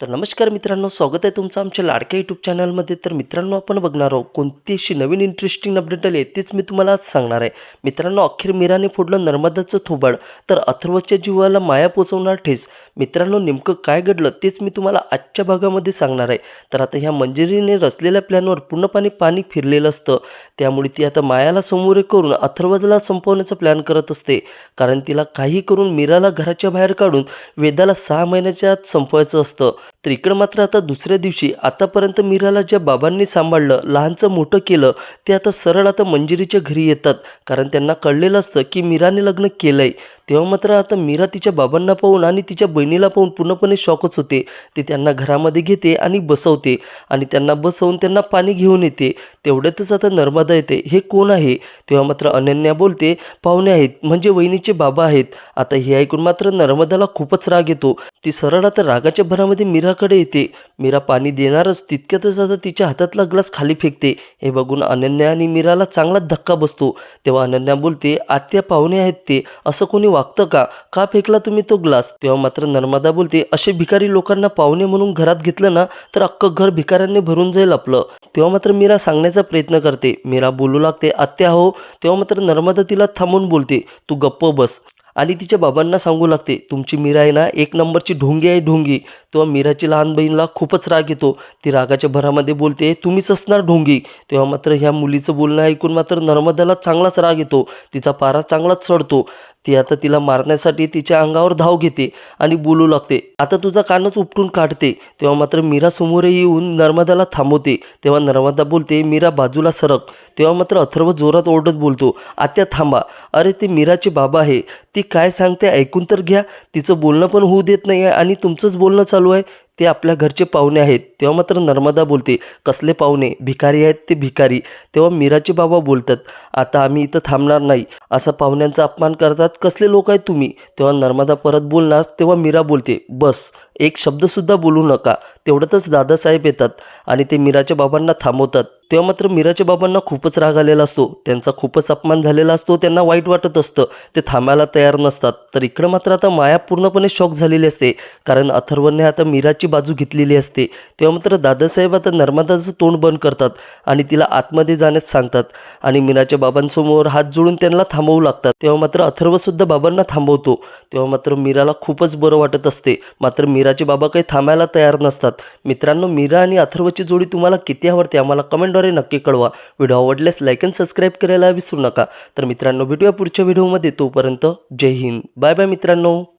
तर नमस्कार मित्रांनो स्वागत आहे तुमचं आमच्या लाडक्या यूट्यूब चॅनलमध्ये तर मित्रांनो आपण बघणार आहोत कोणती अशी नवीन इंटरेस्टिंग अपडेट आली आहे तेच मी तुम्हाला आज सांगणार आहे. मित्रांनो अखेर मीराने फोडलं नर्मदाचं थोबाड तर अथर्वच्या जीवाला माया पोचवणार ठेस. मित्रांनो नेमकं काय घडलं तेच मी तुम्हाला आजच्या भागामध्ये सांगणार आहे. तर आता ह्या मंजिरीने रचलेल्या प्लॅनवर पूर्णपणे पाणी फिरलेलं असतं. त्यामुळे ती आता मायाला समोर करून अथर्वजला संपवण्याचा प्लॅन करत असते. कारण तिला काही करून मीराला घराच्या बाहेर काढून वेदाला सहा महिन्याच्या आत संपवायचं असतं. तर इकडं मात्र आता दुसऱ्या दिवशी आतापर्यंत मीराला ज्या बाबांनी सांभाळलं लहानचं मोठं केलं ते आता सरळ आता मंजिरीच्या घरी येतात. कारण त्यांना कळलेलं असतं की मीराने लग्न केलं आहे तेव्हा मात्र आता मीरा तिच्या बाबांना पाहून आणि तिच्या बहिणीला पाहून पूर्णपणे शॉकच होते. ते त्यांना घरामध्ये घेते आणि बसवते आणि त्यांना बसवून त्यांना पाणी घेऊन येते. तेवढ्यातच आता नर्मदा येते. हे कोण आहे? तेव्हा मात्र अनन्या बोलते पाहुणे आहेत म्हणजे वहिनीचे बाबा आहेत. आता हे ऐकून मात्र नर्मदाला खूपच राग येतो. ती सरळ आता रागाच्या भरामध्ये मीराकडे येते. मीरा पाणी देणारच तितक्यातच आता तिच्या हातातला ग्लास खाली फेकते. हे बघून अनन्या आणि मीराला चांगला धक्का बसतो. तेव्हा अनन्या बोलते आत्या पाहुणे आहेत ते असं कोणी वागतं का? का फेकला तुम्ही तो ग्लास? तेव्हा मात्र नर्मदा बोलते असे भिकारी लोकांना पाहुणे म्हणून घरात घेतलं ना तर अख्खं घर भिकाऱ्यांनी भरून जाईल आपलं. तेव्हा मात्र मीरा सांगण्याचा प्रयत्न करते. मीरा बोलू लागते आत्या हो. तेव्हा मात्र नर्मदा तिला थांबून बोलते तू गप्प बस. आणि तिच्या बाबांना सांगू लागते तुमची मीरा आहे ना एक नंबरची ढोंगी आहे ढोंगी. तेव्हा मीराची लहान बहीणला खूपच राग येतो. ती रागाच्या भरामध्ये बोलते तुम्हीच असणार ढोंगी. तेव्हा मात्र ह्या मुलीचं बोलणं ऐकून मात्र नर्मदाला चांगलाच राग येतो. तिचा पारा चांगलाच चढतो. ती आता तिला मारण्यासाठी तिच्या अंगावर धाव घेते आणि बोलू लागते. आता तुझा कानच उपटून काढते. तेव्हा मात्र मीरा समोर येऊन नर्मदाला थांबवते. तेव्हा नर्मदा बोलते मीरा बाजूला सरक. तेव्हा मात्र अथर्व जोरात ओरडत बोलतो आत्या थांबा. अरे ते मीराचे बाबा आहे. ती काय सांगते ऐकून तर घ्या. तिचं बोलणं पण होऊ देत नाही आहे आणि तुमचंच बोलणं चालू आहे. ते आपल्या घरचे पाहुणे आहेत. तेव्हा मात्र नर्मदा बोलते कसले पाहुणे? भिकारी आहेत ते भिकारी. तेव्हा मीराचे बाबा बोलतात आता आम्ही इथं थांबणार नाही. असा पाहुण्यांचा अपमान करतात. कसले लोक आहेत तुम्ही? तेव्हा नर्मदा परत बोलणार तेव्हा मीरा बोलते. बस एक शब्दसुद्धा बोलू नका. तेवढ्यातच दादासाहेब येतात आणि ते मीराच्या बाबांना थांबवतात. तेव्हा मात्र मीराच्या बाबांना खूपच राग आलेला असतो. त्यांचा खूपच अपमान झालेला असतो. त्यांना वाईट वाटत असतं. ते थांबायला तयार नसतात. तर इकडं मात्र आता माया पूर्णपणे शॉक झालेली असते. कारण अथर्वने आता मीराची बाजू घेतलेली असते. तेव्हा मात्र दादासाहेब आता नर्मदाचं तोंड बंद करतात आणि तिला आतमध्ये जाण्यास सांगतात. आणि मीराच्या बाबांसमोर हात जोडून त्यांना थांबवू लागतात. तेव्हा मात्र अथर्वसुद्धा बाबांना थांबवतो. तेव्हा मात्र मीराला खूपच बरं वाटत असते. मात्र मीराचे बाबा काही थांबायला तयार नसतात. मित्रांनो मीरा आणि अथर्वची जोडी तुम्हाला किती आवडते आम्हाला कमेंटद्वारे नक्की कळवा. व्हिडिओ आवडल्यास लाईक अँड सबस्क्राईब करायला विसरू नका. तर मित्रांनो भेटूया पुढच्या व्हिडिओमध्ये. तोपर्यंत जय हिंद. बाय बाय मित्रांनो.